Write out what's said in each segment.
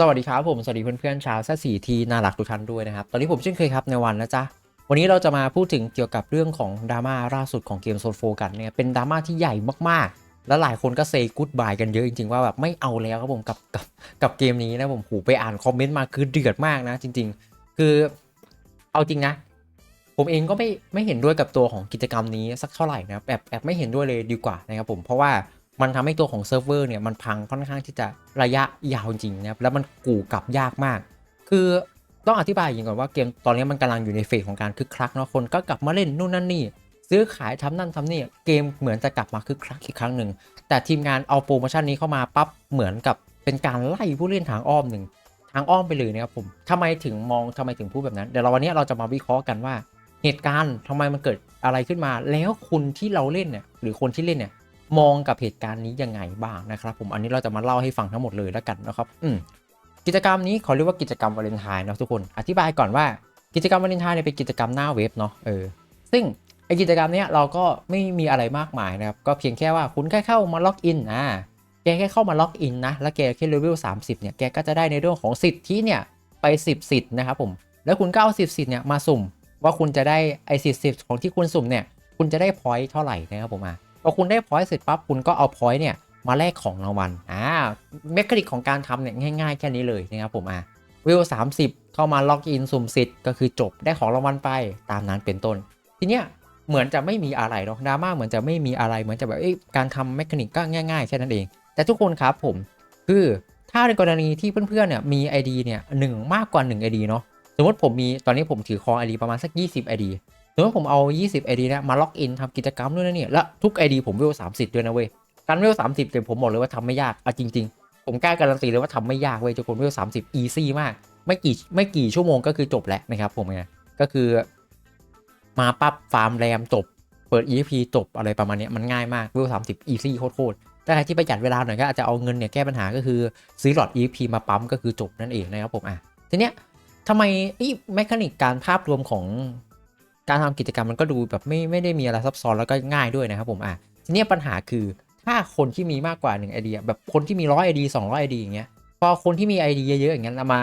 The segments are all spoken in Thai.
สวัสดีครับผม สวัสดีเพื่อนๆชาวแซสี่ทีน่ารักทุกท่านด้วยนะครับ ตอนนี้ผมเช่นเคยครับในวันนะจ๊ะ วันนี้เราจะมาพูดถึงเกี่ยวกับเรื่องของดราม่าล่าสุดของเกมโซนโฟกันเนี่ยเป็นดราม่าที่ใหญ่มากๆ แล้วหลายคนก็เซย์กู๊ดบายกันเยอะจริงๆว่าแบบไม่เอาแล้วครับผมกับกับกับเกมนี้นะผมหูไปอ่านคอมเมนต์มาคือเดือดมากนะ จริง ๆ คือเอาจริงนะ ผมเองก็ไม่ไม่เห็นด้วยกับตัวของกิจกรรมนี้สักเท่าไหร่นะแอบแอบไม่เห็นด้วยเลยดีกว่านะครับผมเพราะว่า มันทำให้ตัวของเซิร์ฟเวอร์เนี่ยมันพังค่อนข้างที่จะระยะยาวจริงนะครับแล้วมันกู่กลับยากมาก คือต้องอธิบายอย่างก่อนว่าเกมตอนนี้มันกำลังอยู่ในเฟสของการคึกคักเนาะคนก็กลับมาเล่นนู่นนั่นนี่ซื้อขายทำนั่นทำนี่เกมเหมือนจะกลับมาคึกคักอีกครั้งหนึ่งแต่ทีมงานเอาโปรโมชั่นนี้เข้ามาปั๊บเหมือนกับเป็นการไล่ผู้เล่นทางอ้อมหนึ่งทางอ้อมไปเลยนะครับผมทำไมถึงมองทำไมถึงพูดแบบนั้นเดี๋ยวเราวันนี้เราจะมาวิเคราะห์กันว่า เหตุการณ์ทำไมมันเกิดอะไรขึ้นมา แล้วคุณที่เราเล่นเนี่ยหรือคนที่เล่นเนี่ย มองกับเหตุการณ์นี้ยังไงบ้างนะครับ ผมอันนี้เราจะมาเล่าให้ฟังทั้งหมดเลยแล้วกันนะครับอืมกิจกรรมนี้เขาเรียกว่ากิจกรรมวาเลนไทน์นะทุกคนอธิบายก่อนว่ากิจกรรมวาเลนไทน์เนี่ยเป็นกิจกรรมหน้าเว็บเนาะเออซึ่งไอกิจกรรมเนี้ยเราก็ไม่มีอะไรมากมายนะครับก็เพียงแค่ว่าคุณแค่เข้ามาล็อกอินอ่าแกแค่เข้ามาล็อกอินนะแล้วแกแค่เลเวล30เนี่ยแกก็จะได้ในเรื่องของสิทธิเนี่ยไป 10 สิทธิ์นะครับผมแล้วคุณก็เอา10สิทธิ์เนี่ยมาสุ่มว่าคุณจะได้ไอสิทธิ์ของที่คุณสุ่มเนี่ยคุณจะได้พอยต์เท่าไหร่นะครับผมอะ อคุณได้พอยต์เสร็จปั๊บคุณก็เอาพอยต์เนี่ยมาแลกของรางวัลอ่าเมคานิกของการทำเนี่ยง่ายๆแค่นี้เลยนะครับผมอะวิว30เข้ามาล็อกอินสุ่มสิทธิ์ก็คือจบได้ของรางวัลไปตามนั้นเป็นต้น ทีเนี้ยเหมือนจะไม่มีอะไรหรอกดราม่าเหมือนจะไม่มีอะไรเหมือนจะแบบเอ้การทำเมคานิกก็ง่ายๆแค่นั้นเอง แต่ทุกคนครับผมคือถ้าในกรณีที่เพื่อนๆเนี่ยมี ID เนี่ยหนึ่งมากกว่า 1 ID เนาะสมมติผมมีตอนนี้ผมถือครอง ID ประมาณสัก 20 ID สมมติผมเอา 20 ID เนี่ยมาล็อกอินทำกิจกรรมด้วยนะเนี่ย และทุก ID ผมเวล30 ด้วยนะเว้ย การเวล30เนี่ผมบอกเลยว่าทำไม่ยากเอาจริง ๆ ผมกล้าการันตีเลยว่าทำไม่ยากเว้ยทุกคนเวล30 easy มาก ไม่กี่ไม่กี่ชั่วโมงก็คือจบแล้วนะครับผมไงก็คือ มาปั๊บฟาร์มแรมจบ เปิด EXP จบอะไรประมาณนี้มันง่ายมากเวล30 easy โคตรๆถ้าใครที่ประหยัดเวลาหน่อยก็อาจจะเอาเงินเนี่ยแก้ปัญหาก็คือซื้อหลอด EXP มาปั๊มก็คือจบนั่นเองนะครับผมอะทีเนี้ยทำไมไอ้แมคานิกการภาพรวมของ การทำกิจกรรมมันก็ดูแบบไม่ไม่ได้มีอะไรซับซ้อนแล้วก็ง่ายด้วยนะครับผมอะทีเนี้ยปัญหาคือถ้าคนที่มีมากกว่า1 ID อะแบบคนที่มีร้อยไอเดีสองร้อยไอดีอย่างเงี้ยพอคนที่มี ID เดียเยอะๆอย่างเงี้ยมา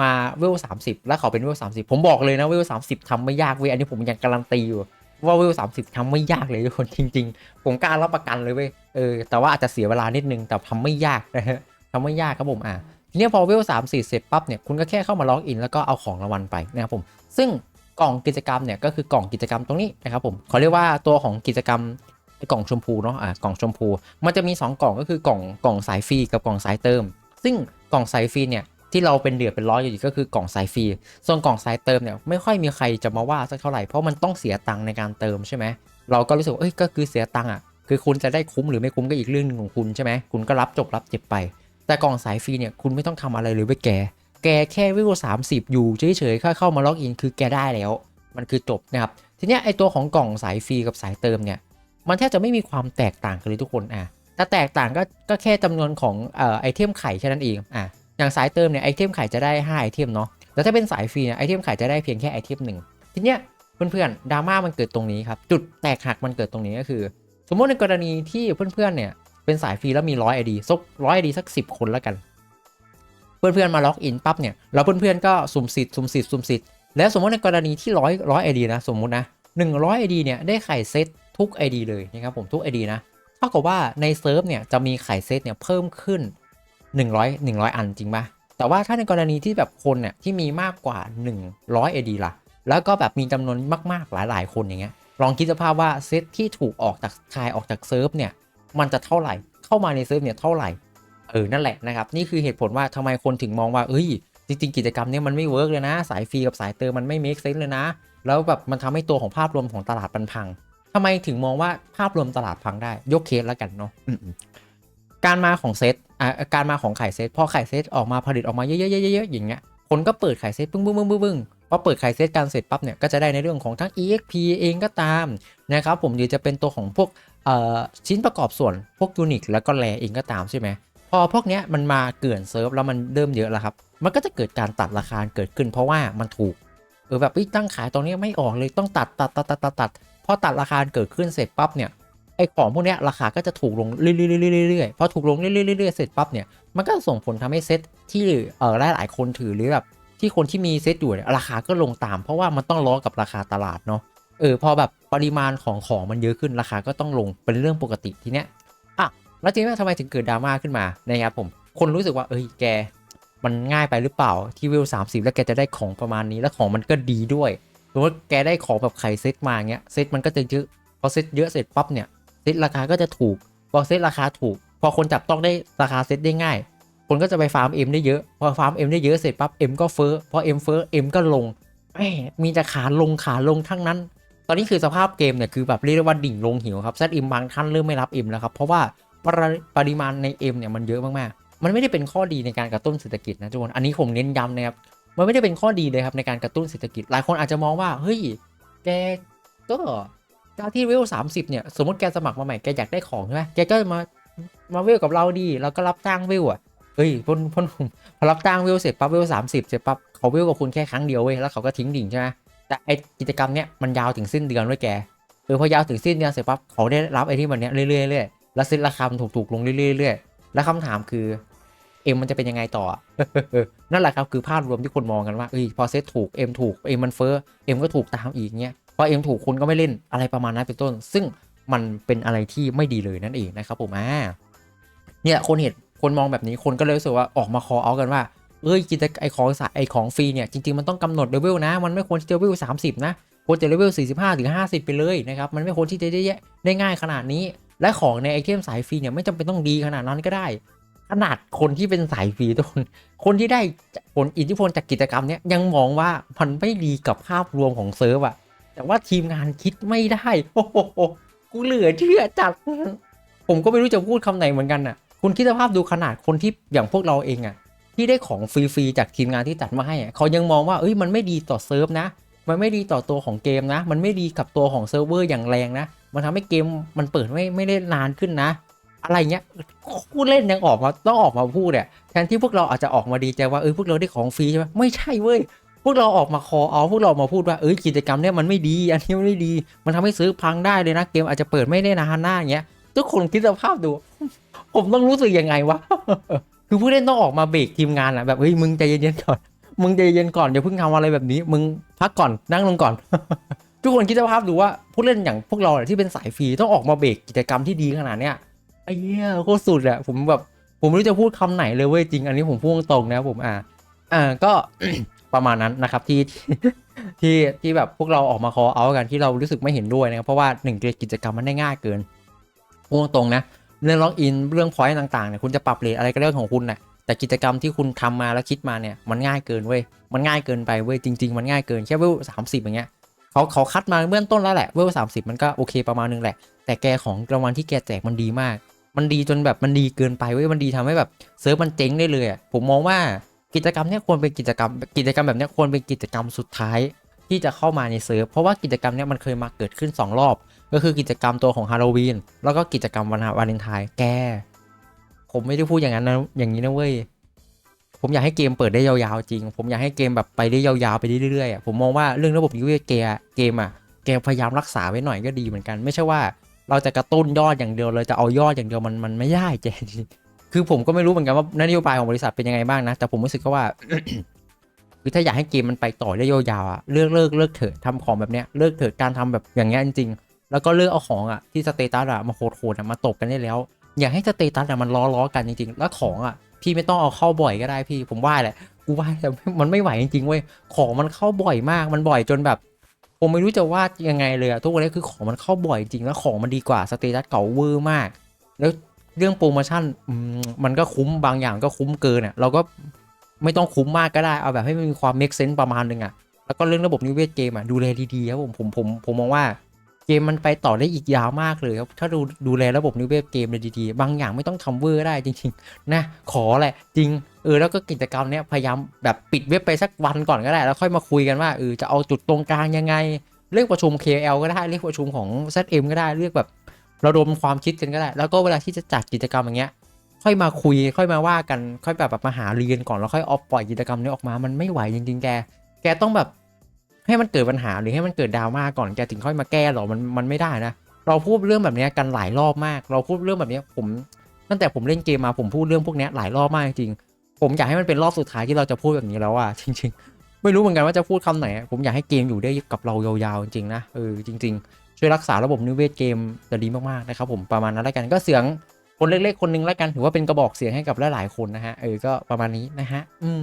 มาเวลสามสิบแล้วเขาเป็นเวลสามสิบผมบอกเลยนะเวลสามสิบทำไม่ยากเว้ยอันนี้ผมยังการันตีอยู่ว่าเวลสามสิบทำไม่ยากเลยทุกคนจริง ๆ ผมกล้ารับประกันเลยเว้ยเออแต่ว่าอาจจะเสียเวลานิดนึงแต่ทำไม่ยากนะฮะทำไม่ยากครับผมอะทีนี้พอเวลสามสี่เสร็จปั๊บเนี่ยคุณก็แค่เข้ามาล็อกอินแล้วก็เอาของรางวัลไปนะครับผม ซึ่ง กล่องกิจกรรมเนี่ยก็คือกล่องกิจกรรมตรงนี้นะครับผมเขาเรียกว่าตัวของกิจกรรมไอ้กล่องชมพูเนาะอ่ากล่องชมพู มันจะมี 2 กล่องก็คือกล่องกล่องสายฟรีกับกล่องสายเติม ซึ่งกล่องสายฟรีเนี่ยที่เราเป็นเดือดเป็นร้อยอยู่ก็คือกล่องสายฟรีส่วนกล่องสายเติมเนี่ยไม่ค่อยมีใครจะมาว่าสักเท่าไหร่เพราะมันต้องเสียตังค์ในการเติมใช่ไหมเราก็รู้สึกว่าเอ้ยก็คือเสียตังค์อะคือคุณจะได้คุ้มหรือไม่คุ้มก็อีกเรื่องหนึงของคุณใช่ไหมคุณก็รับจบรับเจ็บไป แต่กล่องสายฟรีเนี่ยคุณไม่ต้องทำอะไรเลยเว้ยแก แกแค่วิวสามสิบอยู่เฉยๆค่อยเข้ามาล็อกอินคือแกได้แล้ว มันคือจบนะครับ ทีเนี้ยไอตัวของกล่องสายฟรีกับสายเติมเนี่ย มันแทบจะไม่มีความแตกต่างกันเลยทุกคนอะแต่แตกต่างก็ก็แค่จำนวนของเอ่อไอเทมไข่แค่นั้นเองอะอย่างสายเติมเนี่ยไอเทมไข่จะได้5ไอเทมเนาะแล้วถ้าเป็นสายฟรีเนี่ยไอเทมไข่จะได้เพียงแค่ไอเทมหนึ่งทีเนี้ยเพื่อนๆดราม่ามันเกิดตรงนี้ครับจุดแตกหักมันเกิดตรงนี้ก็คือ สมมติในกรณีที่เพื่อนๆเนี่ยเป็นสายฟรีแล้วมีร้อยไอดีสักร้อยไอดีสักสิบคนแล้วกัน เพื่อนๆมาล็อกอินปั๊บเนี่ยแล้วเพื่อนๆก็สุ่มสิทธิ์สุ่มสิทธิ์สุ่มสิทธิ์แล้วสมมติในกรณีที่ร้อยร้อยไอดีนะสมมุตินะหนึ่งร้อยไอดีเนี่ยได้ไข่เซตทุก ID เลยนะครับผมทุก ID นะเท่ากับว่าในเซิร์ฟเนี่ยจะมีไข่เซตเนี่ยเพิ่มขึ้น 100 100 อันจริงปะแต่ว่าถ้าในกรณีที่แบบคนเนี่ยที่มีมากกว่า 100 ID ล่ะ แล้วก็แบบมีจำนวนมากๆหลายๆ คนอย่างเงี้ยลองคิดสภาพว่าเซตที่ถูกออกจากคายออกจากเซิร์ฟเนี่ยมันจะเท่าไหร่เข้ามาในเซิร์ฟเนี่ยเท่าไหร่ เออนั่นแหละนะครับนี่คือเหตุผลว่าทำไมคนถึงมองว่าเอ้ยจริงๆกิจกรรมเนี้มันไม่เวิร์กเลยนะ สายฟรีกับสายเติมมันไม่เมคเซนเลยนะ แล้วแบบมันทำให้ตัวของภาพรวมของตลาดมันพังทำไมถึงมองว่าภาพรวมตลาดพังได้ ยกเคสแล้วกันเนาะอืมๆการมาของเซตอ่าการมาของไข่เซตพอไข่เซตออกมาผลิตออกมาเยอะๆๆๆอย่างเงี้ยคนก็เปิดไข่เซตปึ้งปึ้งปึ้งปึ้งปึ้งพอเปิดไข่เซตการเสร็จปั๊บเนี่ยก็จะได้ในเรื่องของทั้ง EXP เองก็ตามนะครับผมหรือจะเป็นตัวของพวกเอ่อชิ้นประกอบส่วนพวกยูนิคแล้วก็แรเองก็ตามใช่ไหม พอพวกเนี้ยมันมาเกลื่อนเซิร์ฟแล้วมันเริ่มเยอะแล้วครับ มันก็จะเกิดการตัดราคาเกิดขึ้น เพราะว่ามันถูกเออแบบตั้งขายตรงนี้ไม่ออกเลยต้องตัดตัดตัดตัดตัดตัดพอตัดราคาเกิดขึ้นเสร็จปั๊บเนี่ยไอของพวกเนี้ยราคาก็จะถูกลงเรื่อยๆๆๆๆพอถูกลงเรื่อยๆๆๆเสร็จปั๊บเนี่ยมันก็ส่งผลทำให้เซตที่เออหลายๆคนถือหรือแบบที่คนที่มีเซตอยู่เนี่ยราคาก็ลงตาม เพราะว่ามันต้องล้อกับราคาตลาดเนาะเออพอแบบปริมาณของของมันเยอะขึ้นราคาก็ต้องลงเป็นเรื่องปกติทีเนี้ย แล้วทีนี้ทำไมถึงเกิดดราม่าขึ้นมานะครับผมคนรู้สึกว่าเอ้ยแกมันง่ายไปหรือเปล่าที่เวลสามสิบแล้วแกจะได้ของประมาณนี้แล้วของมันก็ดีด้วยสมมติแกได้ของแบบไข่เซตมาเงี้ยเซตมันก็จะเยอะพอเซตเยอะเสร็จปั๊บเนี่ยเซตราคาก็จะถูกพอเซตราคาถูก พอคนจับต้องได้ราคาเซตได้ง่าย คนก็จะไปฟาร์มเอ็มได้เยอะ พอฟาร์มเอ็มได้เยอะเสร็จปั๊บเอ็มก็เฟ้อพอเอ็มเฟ้อเอ็มก็ลงแหมมีแต่ขาลงขาลงทั้งนั้น ตอนนี้คือสภาพเกมเนี่ยคือแบบเรียกว่าดิ่งลงหิวครับเซตเอ็มบางท่านเริ่มไม่รับเอ็มแล้วครับเพราะว่า ปริปริมาณในเอ็มเนี่ยมันเยอะมากๆ มันไม่ได้เป็นข้อดีในการกระตุ้นเศรษฐกิจนะทุกคนอันนี้ผมเน้นย้ำนะครับมันไม่ได้เป็นข้อดีเลยครับในการกระตุ้นเศรษฐกิจ หลายคนอาจจะมองว่า เฮ้ย แกก็การที่เวลสามสิบเนี่ย สมมติแกสมัครมาใหม่ แกอยากได้ของใช่ไหมแกก็มา มาเวลกับเราดีเราก็รับจ้างเวลอะ เฮ้ยพ่นพ่นพอรับจ้างเวลเสร็จปั๊บเวลสามสิบเสร็จปั๊บเขาเวลกับคุณแค่ครั้งเดียวเว้ย แล้วเขาก็ทิ้งดิ่งใช่ไหมแต่ไอกิจกรรมเนี้ยมันยาวถึงสิ้นเดือนด้วยแก เออพอยาวถึงสิ้นเดือนเสร็จปั๊บเขาได้รับไอที่มันเนี้ยเรื่อยๆเรื่อยๆ แล้วซิลราคาถูกๆลงเรื่อยๆเรื่อยแล้วคำถามคือเอ็มมันจะเป็นยังไงต่อ นั่นแหละครับคือภาพรวมที่คนมองกันว่าเอ้ยพอเซตถูกเอ็มถูกเอ็มมันเฟ้อเอ็มก็ถูกตามอีกเงี้ยพอเอ็มถูกคุณก็ไม่เล่นอะไรประมาณนั้นเป็นต้น ซึ่งมันเป็นอะไรที่ไม่ดีเลยนั่นเองนะครับผมอ่าเนี่ยคนเห็นคนมองแบบนี้คนก็เลยรู้สึกว่าออกมาคอเอากันว่าเอ้ยกิจไอของสายไอของฟรีเนี่ย จริง ๆ มันต้องกำหนดเลเวลนะ มันไม่ควรที่จะเลเวลสามสิบนะ ควรจะเลเวลสี่สิบห้าถึงห้าสิบไปเลยนะครับ มันไม่ควรที่จะได้ได้ง่ายขนาดนี้ และของในไอเทมสายฟรีเนี่ยไม่จำเป็นต้องดีขนาดนั้นก็ได้ ขนาดคนที่เป็นสายฟรีทุกคนคนที่ได้ผลอิทธิพลจากกิจกรรมเนี้ยยังมองว่ามันไม่ดีกับภาพรวมของเซิร์ฟอะแต่ว่าทีมงานคิดไม่ได้โอ้โหกูเหลือเชื่อจัด ผมก็ไม่รู้จะพูดคำไหนเหมือนกันน่ะคุณคิดสภาพดูขนาดคนที่อย่างพวกเราเองอะที่ได้ของฟรีๆจากทีมงานที่จัดมาให้อะเขายังมองว่าเอ้ยมันไม่ดีต่อเซิร์ฟนะ มันไม่ดีต่อตัวของเกมนะ มันไม่ดีกับตัวของเซิร์ฟเวอร์อย่างแรงนะ มันทำให้เกมมันเปิดไม่ไม่ได้นานขึ้นนะ อะไรเงี้ยผู้เล่นยังออกมาต้องออกมาพูดเนี่ยแทนที่พวกเราอาจจะออกมาดีใจว่าเออพวกเราได้ของฟรีใช่ไหมไม่ใช่เว้ยพวกเราออกมาคอเอาพวกเรามาพูดว่าเออกิจกรรมเนี่ยมันไม่ดีอันนี้มันไม่ดี มันทำให้ซื้อพังได้เลยนะเกมอาจจะเปิดไม่ได้นานหน้าอย่างเงี้ยทุกคนคิดสภาพดู ผมต้องรู้สึกยังไงวะคือผู้เล่นต้องออกมาเบรกทีมงานอะแบบเฮ้ยมึงใจเย็นๆก่อนมึงใจเย็นก่อนอย่าเพิ่งทำอะไรแบบนี้ มึงพักก่อนนั่งลงก่อน ทุกคนคิดสภาพดูว่าผู้เล่นอย่างพวกเราที่เป็นสายฟรีต้องออกมาเบรกกิจกรรมที่ดีขนาดเนี้ยไอ้เหี้ยโคตรสุดอะผมแบบผมไม่รู้จะพูดคำไหนเลยเว้ยจริง อันนี้ผมพูดตรงนะผมอ่าอ่าก็ประมาณนั้นนะครับที่ที่ที่แบบพวกเราออกมาคอเอากันที่เรารู้สึกไม่เห็นด้วยนะครับเพราะว่าหนึ่งกิจกรรมมันได้ง่ายเกินพูดตรงนะเรื่องล็อกอินเรื่องพอยต์ต่างๆเนี่ยคุณจะปรับเลทอะไรก็เรื่องของคุณนะแต่กิจกรรมที่คุณทำมาแล้วคิดมาเนี่ยมันง่ายเกินเว้ยมันง่ายเกินไปเว้ยจริง ๆ มันง่ายเกินแค่เวลสามสิบอย่างเงี้ย เขาเขาคัดมาเบื้องต้นแล้วแหละเวลสามสิบมันก็โอเคประมาณนึงแหละ แต่แกของรางวัลที่แกแจกมันดีมาก มันดีจนแบบมันดีเกินไปเว้ยมันดีทำให้แบบเซิร์ฟมันเจ๊งได้เลยผมมองว่ากิจกรรมเนี้ยควรเป็นกิจกรรม กิจกรรมแบบเนี้ยควรเป็นกิจกรรมสุดท้ายที่จะเข้ามาในเซิร์ฟเพราะว่ากิจกรรมเนี้ยมันเคยมาเกิดขึ้น 2 รอบ ก็คือกิจกรรมตัวของฮาโลวีนแล้วก็กิจกรรมวันวาเลนไทน์แก ผมไม่ได้พูดอย่างนั้นนะอย่างนี้นะเว้ย ผมอยากให้เกมเปิดได้ยาวๆจริง ผมอยากให้เกมแบบไปได้ยาวๆไปเรื่อยๆผมมองว่าเรื่องระบบนิเวศเกมเกมอะแกมพยายามรักษาไว้หน่อยก็ดีเหมือนกัน ไม่ใช่ว่าเราจะกระตุ้นยอดอย่างเดียวเลยจะเอายอดอย่างเดียวมันมันไม่ได้แกคือผมก็ไม่รู้เหมือนกันว่านโยบายของบริษัทเป็นยังไงบ้างนะ แต่ผมรู้สึกก็ว่าคือถ้าอยากให้เกมมันไปต่อได้ยาวๆอะเลิกเลิกเลิกเถิดทำของแบบเนี้ยเลิกเถิดการทำแบบอย่างเงี้ยจริงๆ แล้วก็เลิกเอาของอะที่สเตตัสอะมาโคดๆอะมาตบกันได้แล้ว อยากให้สเตตัสอะมันล้อล้อๆกันจริงๆ แล้วของอะ พี่ไม่ต้องเอาเข้าบ่อยก็ได้พี่ ผมว่าแหละกูว่าแต่มันไม่ไหวจริงๆเว้ยของมันเข้าบ่อยมากมันบ่อยจนแบบผมไม่รู้จะว่ายังไงเลยอะทุกวันนี้คือของมันเข้าบ่อยจริงแล้วของมันดีกว่าสเตตัสเก่าเวอร์มาก แล้วเรื่องโปรโมชั่นมันก็คุ้มบางอย่างก็คุ้มเกินอะเราก็ไม่ต้องคุ้มมากก็ได้เอาแบบให้มันมีความ make sense ประมาณนึงอะแล้วก็เรื่องระบบนิเวศเกมอะดูแลดีๆครับผมผมผมผมมองว่า เกมมันไปต่อได้อีกยาวมากเลยครับ ถ้าดูดูแลระบบนิเวศเกมเลยดีๆ บางอย่างไม่ต้องทำเวอร์ได้จริงๆ นะ ขอแหละ จริง เออ แล้วก็กิจกรรมเนี้ยพยายามแบบปิดเว็บไปสักวันก่อนก็ได้ แล้วค่อยมาคุยกันว่าเออจะเอาจุดตรงกลางยังไง เรียกประชุม KL ก็ได้ เรียกประชุมของ ZM ก็ได้ เรียกแบบระดมความคิดกันก็ได้ แล้วก็เวลาที่จะจัดกิจกรรมอย่างเงี้ย ค่อยมาคุย ค่อยมาว่ากัน ค่อยแบบแบบมาหาเรียนก่อน แล้วค่อยเอาปล่อยกิจกรรมนี้ออกมา มันไม่ไหวจริงๆ แก แกต้องแบบ ให้มันเกิดปัญหาหรือให้มันเกิดดราม่าก่อนแกถึงค่อยมาแก้หรอมันมันไม่ได้นะเราพูดเรื่องแบบนี้กันหลายรอบมาก เราพูดเรื่องแบบนี้ผมตั้งแต่ผมเล่นเกมมาผมพูดเรื่องพวกนี้หลายรอบมากจริงผมอยากให้มันเป็นรอบสุดท้ายที่เราจะพูดแบบนี้แล้วอะจริง ๆ ไม่รู้เหมือนกันว่าจะพูดคำไหน ผมอยากให้เกมอยู่ได้กับเรายาวๆจริงๆนะเออจริง ๆ ช่วยรักษาระบบนิเวศเกมจะดีมากๆนะครับผมประมาณนั้นแล้วกันก็เสียงคนเล็กๆคนหนึงแล้วกันถือว่าเป็นกระบอกเสียงให้กับหลายๆคนนะฮะเออก็ประมาณนี้นะฮะอืม